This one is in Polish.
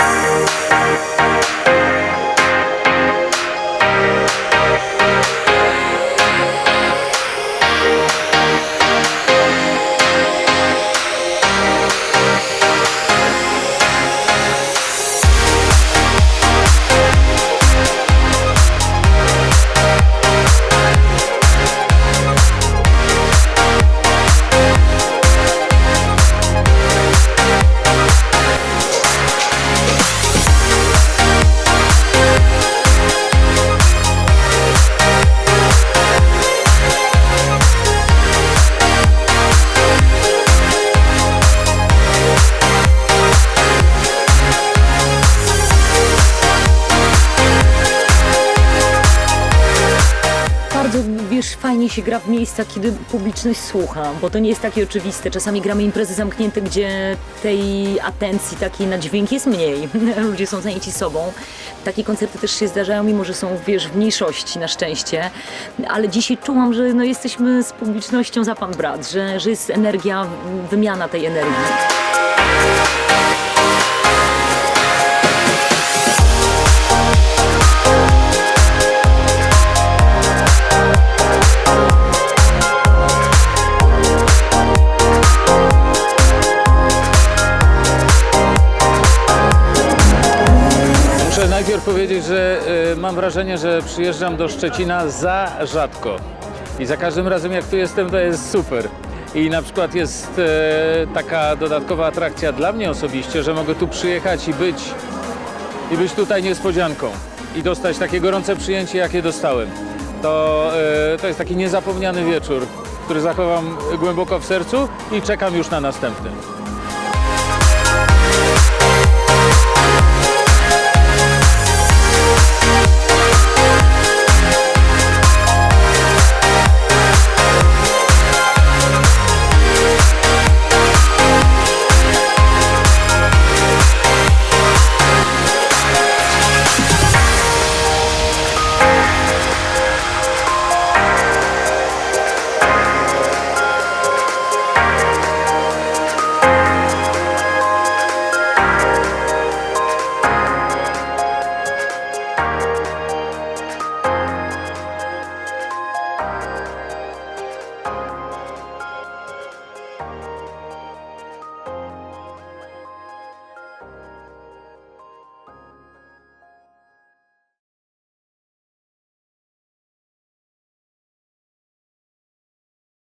Música Bardzo, wiesz, fajnie się gra w miejscach, kiedy publiczność słucha, bo to nie jest takie oczywiste. Czasami gramy imprezy zamknięte, gdzie tej atencji takiej na dźwięk jest mniej. Ludzie są zajęci sobą. Takie koncerty też się zdarzają, mimo że są, wiesz, w mniejszości na szczęście. Ale dzisiaj czułam, że no, jesteśmy z publicznością za pan brat, że, że jest energia, wymiana tej energii. Muszę najpierw powiedzieć, że y, mam wrażenie, że przyjeżdżam do Szczecina za rzadko. I za każdym razem jak tu jestem, to jest super. I na przykład jest e, taka dodatkowa atrakcja dla mnie osobiście, że mogę tu przyjechać i być, i być tutaj niespodzianką. I dostać takie gorące przyjęcie, jakie dostałem. To, e, to jest taki niezapomniany wieczór, który zachowam głęboko w sercu i czekam już na następny.